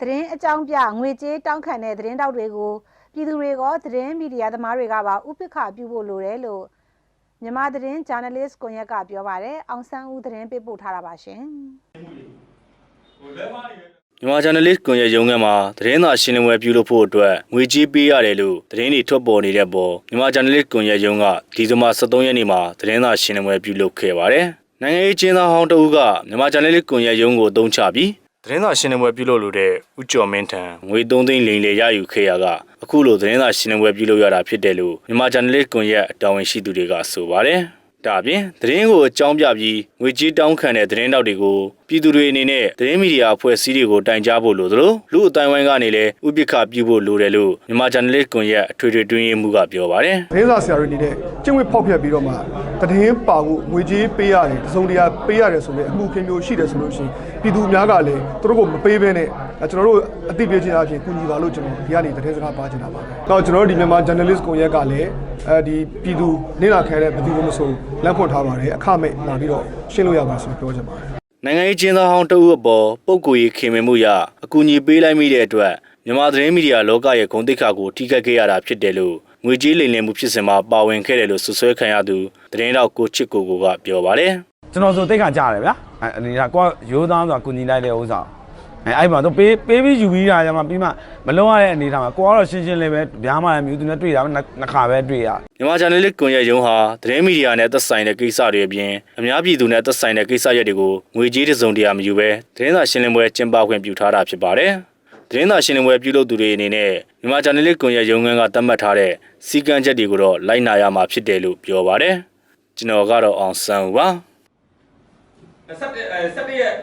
သတင်းအကြောင်းပြငွေကြေးတောင်းခံတဲ့သတင်းတောက်တွေကိုပြည်သူတွေကသတင်းမီဒီယာသမားတွေကပါဥပက္ခပြုဖို့လိုတယ်လို့မြန်မာသတင်းဂျာနယ်လစ်ကွန်ရက်ကပြောပါတယ်အောင်ဆန်းဦးသတင်းပေးပို့ထားတာပါရှင်မြန်မာဂျာနယ်လစ်ကွန်ရက်ရုံးခန်းမှာသတင်းစာရှင်းလင်းပွဲပြုလုပ်ဖို့အတွက်ငွေကြေးပေးရတယ်လို့သတင်းတွေထွက်ပေါ်နေတဲ့ပေါ်မြန်မာဂျာနယ်လစ်ကွန်ရက်ရုံးကဒီဇင်ဘာ23ရက်နေ့မှာသတင်းစာရှင်းလင်းပွဲပြုလုပ်ခဲ့ပါတယ်။နိုင်ငံရေးကျင်းသားဟောင်းတဦးကမြန်မာဂျာနယ်လစ်ကွန်ရက်ရုံးကိုအသုံးချပြီး သတင်းစာရှင်းလင်းပွဲပြုလုပ်လို့တဲ့ဦးကျော်မင်းထံငွေ3သိန်းလိမ်လေရယူခဲ့ရကအခုလိုသတင်းစာရှင်းလင်းပွဲပြုလုပ်ရတာဖြစ်တယ်လို့မြန်မာဂျာနယ်လစ်ကွန်ရက်တာဝန်ရှိသူတွေကဆိုပါတယ်။ဒါအပြင်သတင်းကိုအကြောင်းပြပြီးငွေကြေးတောင်းခံတဲ့သတင်းတောက်တွေကို ပြည်သူတွေအနေနဲ့သတင်းမီဒီယာအဖွဲ့အစည်းတွေကိုတိုင်ကြားဖို့လိုသလိုလူအတိုင်းဝိုင်းကနေလည်းဥပိ္ပခပြုဖို့လိုတယ်လို့မြန်မာဂျာနယ်လစ်ကွန်ရက်အထွေထွေတွင်းရေးမှူးကပြောပါတယ်သတင်းစာဆရာတွေအနေနဲ့ကျင့်ဝတ်ဖောက်ဖျက်ပြီးတော့မှသတင်းပါဖို့ငွေကြေးပေးရတယ်တစုံတရာပေးရတယ်ဆိုရင်အမှုခင်းမျိုးရှိတယ်ဆိုလို့ရှိရင်ပြည်သူများကလည်းသူတို့ကိုမပေးဘဲနဲ့အဲကျွန်တော်တို့အသိပေးခြင်းအပြင်ကူညီပါလို့ကျွန်တော်ဒီကနေသတင်းစကားပါချင်တာပါပဲ။နောက်ကျွန်တော်တို့ဒီမြန်မာ journalist ကွန်ရက်ကလည်းအဲဒီပြည်သူနေလာခဲတဲ့ဘယ်သူမှမဆိုလမ်းဖွင့်ထားပါတယ်အခမဲ့လာပြီးတော့ရှင်းလို့ရပါဆိုပြောချင်ပါတယ်။ နိုင်ငံရေးကျင်းသားဟောင်းတဦးအပေါ်ပုံကိုယ်ရေးခင်မင်မှုရအကူအညီပေးလိုက်မိတဲ့အတွက်မြန်မာသတင်းမီဒီယာလောကရဲ့ဂုဏ်သိက္ခာကိုထိခိုက်ခဲ့ရတာဖြစ်တယ်လို့ငွေကြေးလိမ်လည်မှုဖြစ်စဉ်မှာပါဝင်ခဲ့တယ်လို့ဆွဆွဲခံရသူသတင်းတောက်ကိုချစ်ကိုကိုကပြောပါတယ်။ကျွန်တော်ဆိုတိတ်ခါကြားတယ်ဗျာအဲအနေဒါကိုကရိုးသားဆိုတာကုညီလိုက်တဲ့ဥစ္စာ အဲအဲ့မှာတော့ပေးပေးပြီးယူပြီးတာကြမှာပြီးမှမလုံးရတဲ့အနေထားမှာကိုကတော့ရှင်းရှင်းလေးပဲဗျားမှလည်းမြူသူနဲ့တွေ့တာနှစ်ခါပဲတွေ့ရမြန်မာဂျာနယ်လစ်ကွန်ရက်ရုံးဟာသတင်းမီဒီယာနဲ့သက်ဆိုင်တဲ့ကိစ္စတွေအပြင်အများပြည်သူနဲ့သက်ဆိုင်တဲ့ကိစ္စရပ်တွေကိုငွေကြေးတစုံတရာမယူဘဲသတင်းစာရှင်းလင်းပွဲကျင်းပခွင့်ပြုထားတာဖြစ်ပါတယ်။သတင်းစာရှင်းလင်းပွဲပြုလုပ်သူတွေအနေနဲ့မြန်မာဂျာနယ်လစ်ကွန်ရက်ရုံးခန်းကသတ်မှတ်ထားတဲ့စီကံချက်တွေကိုတော့လိုက်နာရမှာဖြစ်တယ်လို့ပြောပါတယ်။ကျွန်တော်ကတော့အောင်ဆန်းဦးပါ။17အဲ17ရက်